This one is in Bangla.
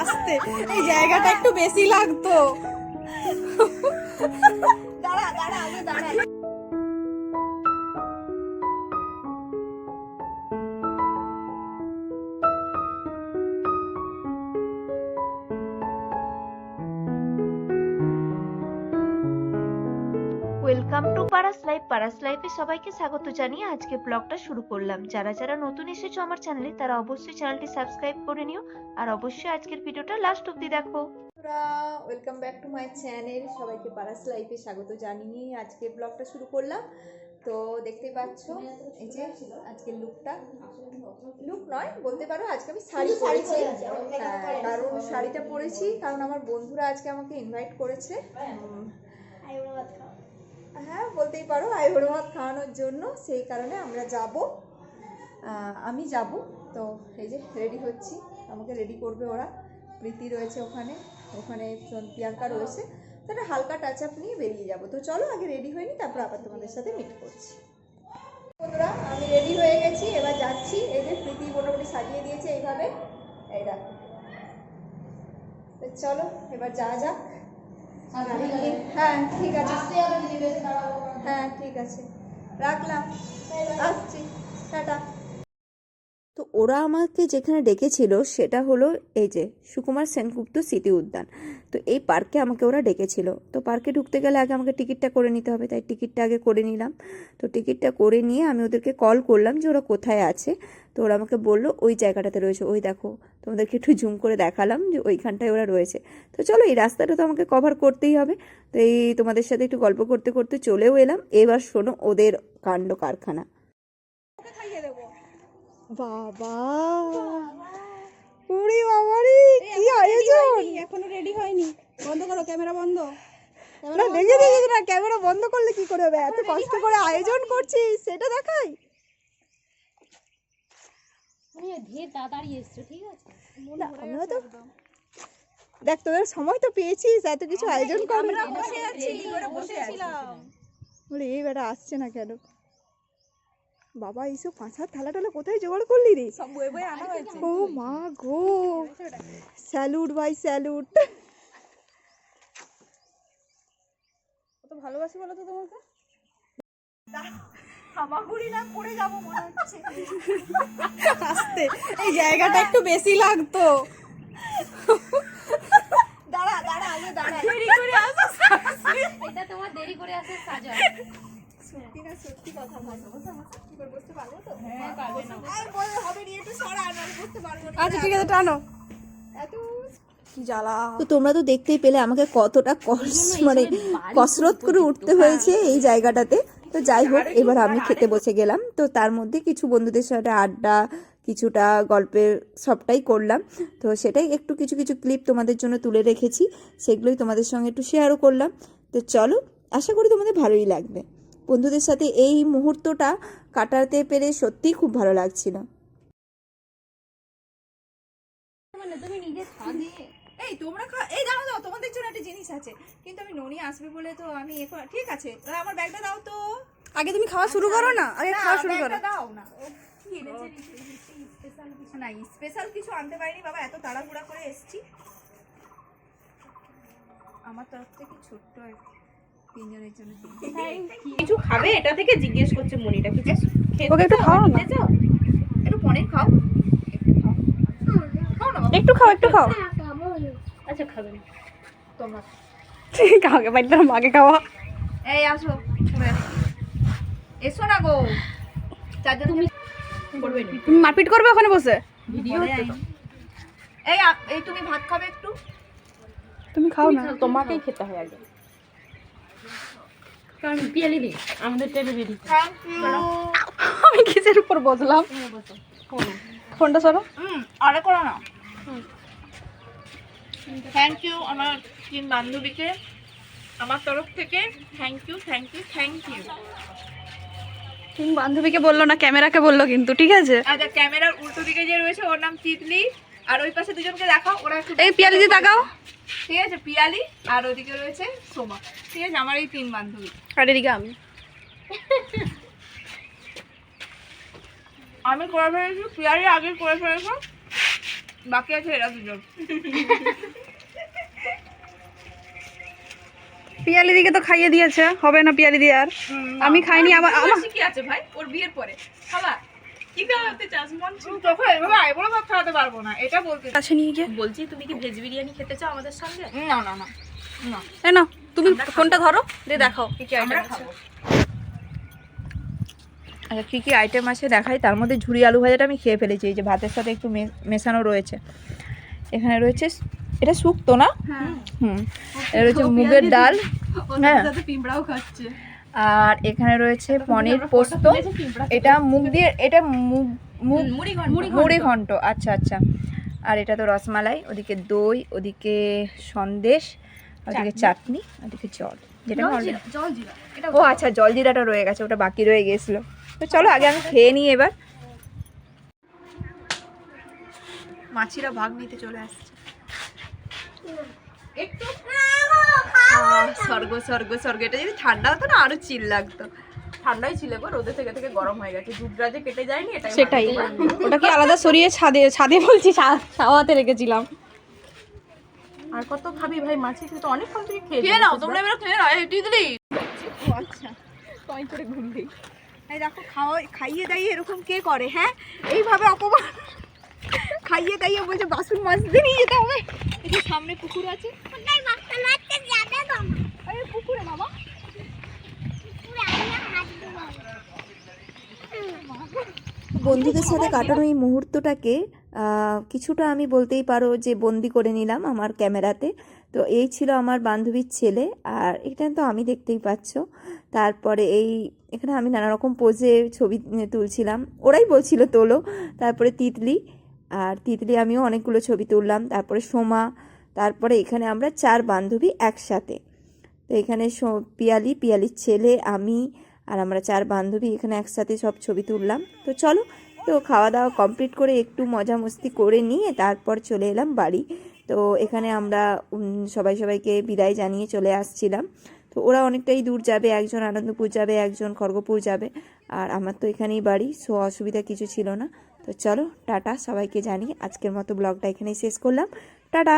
আসতে এই জায়গাটা একটু বেশি লাগতো। দাঁড়া দাঁড়া দাঁড়া। পারাস লাইফ পারাস লাইফে সবাইকে স্বাগত জানিয়ে আজকে ব্লগটা শুরু করলাম। যারা যারা নতুন এসেছ আমার চ্যানেলে তারা অবশ্যই চ্যানেলটি সাবস্ক্রাইব করে নিও আর অবশ্যই আজকের ভিডিওটা লাস্ট অবধি দেখো। Welcome back to my channel সবাইকে পারাস লাইফে স্বাগত জানিয়ে আজকে ব্লগটা শুরু করলাম। তো দেখতে পাচ্ছ এই যে আজকের লুকটা লুক নয় বলতে পারো আজকে আমি শাড়ি পরেছি। হ্যাঁ, কারণ শাড়িটা পরেছি কারণ আমার বন্ধুরা আজকে আমাকে ইনভাইট করেছে। হ্যাঁ বলতেই পারো আইবুড়ো ভাত খাওয়ানোর জন্য সেই কারণে আমরা যাব। আমি যাব তো এই যে রেডি হচ্ছি আমাকে রেডি করবে ওরা। প্রীতি রয়েছে ওখানে ওখানে প্রিয়াঙ্কা রয়েছে তো একটা হালকা টাচ আপ নিয়ে বেরিয়ে যাব। তো চলো আগে রেডি হয়ে নি তারপর আবার তোমাদের সাথে মিট করছি। বন্ধুরা আমি রেডি হয়ে গেছি এবার যাচ্ছি এই যে প্রীতি মোটামুটি সাজিয়ে দিয়েছে এইভাবে। এই দেখো। তো চলো এবার যা যাক। হ্যাঁ ঠিক আছে। হ্যাঁ ঠিক আছে। রাখলাম। আসছি। টাটা। তো ওরা আমাকে যেখানে ডেকেছিল সেটা হলো এই যে সুকুমার সেনগুপ্ত স্মৃতি উদ্যান। তো এই পার্কে আমাকে ওরা ডেকেছিল। তো পার্কে ঢুকতে গেলে আগে আমাকে টিকিটটা করে নিতে হবে, তাই টিকিটটা আগে করে নিলাম। তো টিকিটটা করে নিয়ে আমি ওদেরকে কল করলাম যে ওরা কোথায় আছে। তো ওরা আমাকে বলল ওই জায়গাটাতে রয়েছে। ওই দেখো, তোমাদেরকে একটু জুম করে দেখালাম যে ওইখানটায় ওরা রয়েছে। তো চলো, এই রাস্তাটা তো আমাকে কভার করতেই হবে। তো এই তোমাদের সাথে একটু গল্প করতে করতে চলেও এলাম। এবার শোনো ওদের কাণ্ড কারখানা। বাবা। উড়ি বাবারি কি আয়োজন? এখনও রেডি হয়নি। বন্ধ করো ক্যামেরা বন্ধ। না দেখে দেখে না ক্যামেরা বন্ধ করলে কি করে হবে? এত কষ্ট করে আয়োজন করছিস সেটা দেখাই। দেখ তোদের সময় তো পেয়েছিস এত কিছু আয়োজন কর বলে এই বেটা আসছে না কেন? বাবা এইসব পাঁচার থালা টালা কোথায় জোগাড় করলি রে? ও মা গো। স্যালুট ভাই স্যালুট কত ভালোবাসি বলো তো তোমাকে? হামাগুড়ি না করে যাব মনে হচ্ছে। আসতে এই জায়গাটা একটু বেশি লাগতো দাঁড়া দাঁড়া আগে দাঁড়া দেরি করে আসিস এটা তোমার দেরি করে আসে সাজা সত্যি কথা তো? হ্যাঁ হবে একটু না। আচ্ছা ঠিক আছে টানো। এত তো তোমরা তো দেখতেই পেলে আমাকে কতটা কষ্ট মানে কসরত করে উঠতে হয়েছে এই জায়গাটাতে। তো যাই হোক এবার আমি খেতে বসে গেলাম। তো তার মধ্যে কিছু বন্ধুদের সাথে আড্ডা কিছুটা গল্পের সবটাই করলাম। তো সেটাই একটু কিছু কিছু ক্লিপ তোমাদের জন্য তুলে রেখেছি। সেগুলোই তোমাদের সঙ্গে একটু শেয়ারও করলাম। তো চলো আশা করি তোমাদের ভালোই লাগবে। বন্ধুদের সাথে এই মুহূর্তটা কাটাতে পেরে সত্যিই খুব ভালো লাগছিল। মানে তুমি নিজে ছাদে এই তোমরা এই দাও দাও তোমাদের জন্য একটা জিনিস আছে। কিন্তু আমি ননি আসবে বলে তো আমি এখন ঠিক আছে আমার ব্যাগটা দাও তো। আগে তুমি খাওয়া শুরু করো না আগে না, খাওয়া শুরু করো। দাও না। ও, না স্পেশাল কিছু আনতে পারিনি বাবা এত তাড়াহুড়া করে এসেছি। আমার তরফ থেকে ছোট্ট এক তিনজনের জন্য কিছু খাবে? এটা থেকে জিজ্ঞেস করছে মনিটা কিছু ওকে একটু? খাওয়াও না। একটু পনির খাও। খাও। না একটু খাও একটু খাও। আচ্ছা খাবে না। তোমরা। কাউকে বাড়িতে মাকে খাওয়া। এই আসো এসো না গো। চারজন তুমি তুমি মারপিট করবে ওখানে বসে? ভিডিও এই এই তুমি ভাত খাবে একটু? তুমি খাও না। তোমাকেই খেতে হয় আগে। কারণ পিয়ালি দি আমাদের টেবিল রেডি থ্যাংক ইউ আমি কিসের উপর বসলাম ফোনটা সরো। হুম আরে করো না। থ্যাংক ইউ আমার তিন বান্ধবীকে। আমার তরফ থেকে thank you thank you thank you তুমি বান্ধবীকে বলল না ক্যামেরাকে বলল কিন্তু ঠিক আছে? আচ্ছা ক্যামেরার উল্টো দিকে যে রয়েছে ওর নাম তিতলি আর ওই পাশে দুজনকে দেখাও ওরা একটু এই পিয়ালি দি তাকাও। ঠিক আছে পিয়ালি আর ওদিকে রয়েছে সোমা। ঠিক আছে আমার এই তিন বান্ধবী। আর এদিকে আমি। আমি করে ফেলেছি পিয়ারি আগে করে ফেলেছো বাকি আছে এরা দুজন। পিয়ালি দিকে তো খাইয়ে দিয়েছে হবে না পিয়ালি দিয়ে আর? আমি খাইনি আমার আমার কি আছে ভাই? ওর বিয়ের পরে। খালা কি খাওয়াতে চাস মন তখন এভাবে আইবুড়ো ভাত খাওয়াতে পারব না এটা বলতে কাছে নিয়ে গিয়ে। বলছি তুমি কি ভেজ বিরিয়ানি খেতে চাও আমাদের সঙ্গে? না না না এই তুমি ফোনটা ধরো দিয়ে দেখাও। কি কি আইটেম আছে? আচ্ছা কী কী আইটেম আছে দেখাই? তার মধ্যে ঝুরি আলু ভাজাটা আমি খেয়ে ফেলেছি এই যে ভাতের সাথে একটু মে- মেশানো রয়েছে। এখানে রয়েছে এটা শুক্তো না? হুম। এটা রয়েছে মুগের ডাল। হ্যাঁ। পিঁপড়াও খাচ্ছে। আর এখানে রয়েছে পনির পোস্ত। এটা মুগ দিয়ে এটা মুগ মুগ মুড়ি মুড়ি ঘন্ট আচ্ছা আচ্ছা। আর এটা তো রসমালাই ওদিকে দই ওদিকে সন্দেশ ওদিকে চাটনি। ওদিকে জল। যেটা জল ও আচ্ছা জলজিরাটা রয়ে গেছে ওটা বাকি রয়ে গেছিল। তো চলো আগে আমি খেয়ে নিই এবার। মাছিরা ভাগ নিতে চলে আসছে। একটু স্বর্গ স্বর্গ স্বর্গ। এটা যদি ঠান্ডা হতো না আরও চিল লাগতো। ঠান্ডাই ছিল গো রোদে থেকে থেকে গরম হয়ে গেছে। দুধটা যে কেটে যায়নি এটাই সেটাই। ওটা কি আলাদা সরিয়ে ছাদে ছাদে বলছি ছাওয়াতে রেখেছিলাম। আর কত খাবি ভাই মাছি তুই তো অনেকক্ষণ থেকে খেয়ে খেয়ে নাও তোমরা এবার খেয়ে নাও এই দিদি আচ্ছা টয় করে ঘুরলি এই দেখো খাওয়া খাইয়ে দাইয়ে এরকম কে করে হ্যাঁ? এইভাবে অপমান খাইয়ে দাইয়ে বলছে বাসন মাজতে নিয়ে যেতে হবে। এই সামনে পুকুর আছে। পুকুরে বাবা বন্ধুদের সাথে কাটানো এই মুহূর্তটাকে কিছুটা আমি বলতেই পারো যে বন্দি করে নিলাম আমার ক্যামেরাতে। তো এই ছিল আমার বান্ধবীর ছেলে আর এখানে তো আমি দেখতেই পাচ্ছ। তারপরে এই এখানে আমি নানা রকম পোজে ছবি তুলছিলাম। ওরাই বলছিল তোলো তারপরে তিতলি। আর তিতলি আমিও অনেকগুলো ছবি তুললাম। তারপরে সোমা, তারপরে এখানে আমরা চার বান্ধবী একসাথে। তো এখানে পিয়ালি, পিয়ালির ছেলে, আমি আর আমরা চার বান্ধবী এখানে একসাথে সব ছবি তুললাম। তো চলো, তো খাওয়া দাওয়া কমপ্লিট করে একটু মজা মস্তি করে নিয়ে তারপর চলে এলাম বাড়ি। তো এখানে আমরা সবাই সবাইকে বিদায় জানিয়ে চলে আসছিলাম। তো ওরা অনেকটাই দূর যাবে, একজন আনন্দপুর যাবে, একজন খড়গপুর যাবে। আর আমার তো এখানেই বাড়ি, সো অসুবিধা কিছু ছিল না। তো চলো টাটা সবাইকে জানি আজকের মতো ব্লগটা এখানেই শেষ করলাম। টাটা!